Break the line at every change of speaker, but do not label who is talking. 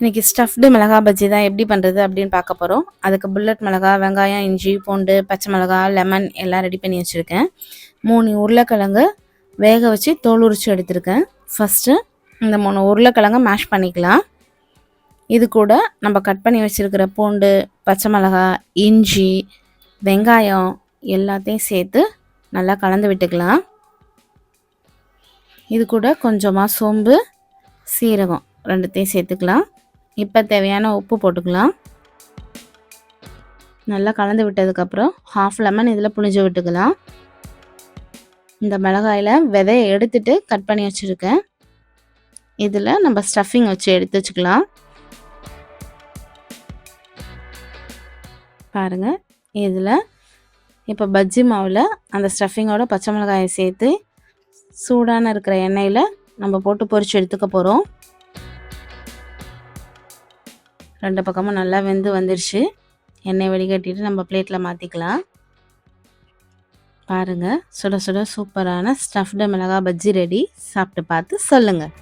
இன்றைக்கி ஸ்டஃப்டு மிளகா பஜ்ஜி தான் எப்படி பண்ணுறது அப்படின்னு பார்க்க போகிறோம் அதுக்கு புல்லட் மிளகா வெங்காயம் இஞ்சி பூண்டு பச்சை மிளகா லெமன் எல்லாம் ரெடி பண்ணி வச்சுருக்கேன். மூணு உருளைக்கிழங்கு வேக வச்சு தோல் உரிச்சு எடுத்திருக்கேன். ஃபஸ்ட்டு இந்த மூணு உருளைக்கிழங்க மேஷ் பண்ணிக்கலாம். இது கூட நம்ம கட் பண்ணி வச்சுருக்கிற பூண்டு பச்சை மிளகா இஞ்சி வெங்காயம் எல்லாத்தையும் சேர்த்து நல்லா கலந்து விட்டுக்கலாம். இது கூட கொஞ்சமாக சோம்பு சீரகம் ரெண்டுத்தையும் சேர்த்துக்கலாம். இப்போ தேவையான உப்பு போட்டுக்கலாம். நல்லா கலந்து விட்டதுக்கப்புறம் ஹாஃப் லெமன் இதில் புளிஞ்சு விட்டுக்கலாம். இந்த மிளகாயில் விதையை எடுத்துட்டு கட் பண்ணி வச்சுருக்கேன். இதில் நம்ம ஸ்டஃபிங் வச்சு எடுத்து வச்சுக்கலாம். பாருங்கள் இதில் இப்போ பஜ்ஜி மாவில் அந்த ஸ்டஃபிங்கோட பச்சை மிளகாயை சேர்த்து சூடான இருக்கிற எண்ணெயில் நம்ம போட்டு பொரித்து எடுத்துக்க போகிறோம் ரெண்டு பக்கமும் நல்லா வெந்து வந்துடுச்சு எண்ணெய் வடிகட்டிட்டு நம்ம பிளேட்டில் மாற்றிக்கலாம் பாருங்கள் சுட சுட சூப்பரான ஸ்டஃப்டு மிளகா பஜ்ஜி ரெடி சாப்பிட்டு பார்த்து சொல்லுங்கள்